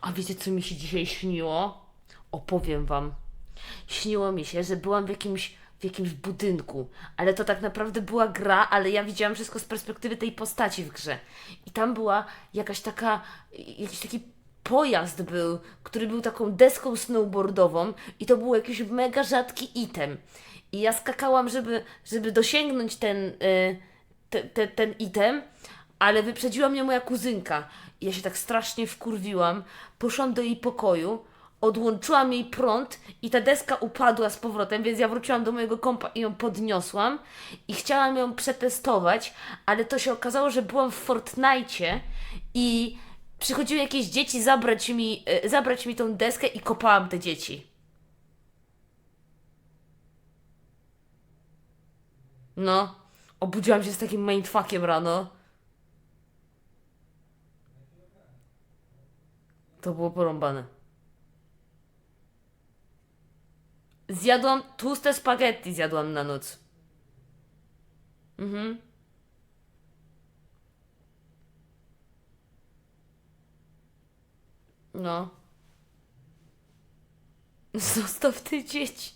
A wiecie, co mi się dzisiaj śniło? Opowiem wam. Śniło mi się, że byłam w jakimś, w jakimś budynku, ale to tak naprawdę była gra, ale ja widziałam wszystko z perspektywy tej postaci w grze. I tam była jakaś taka, jakiś taki pojazd był, który był taką deską snowboardową i to był jakiś mega rzadki item. I ja skakałam, żeby, żeby dosięgnąć ten, y, te, te, ten item, ale wyprzedziła mnie moja kuzynka. Ja się tak strasznie wkurwiłam. Poszłam do jej pokoju, odłączyłam jej prąd i ta deska upadła z powrotem, więc ja wróciłam do mojego kompa i ją podniosłam i chciałam ją przetestować, ale to się okazało, że byłam w Fortnite i przychodziły jakieś dzieci zabrać mi, e, zabrać mi tą deskę i kopałam te dzieci. No, obudziłam się z takim mindfuckiem rano. To było porąbane. Zjadłam tłuste spaghetti, zjadłam na noc. Mhm. No. Zostaw te dzieci.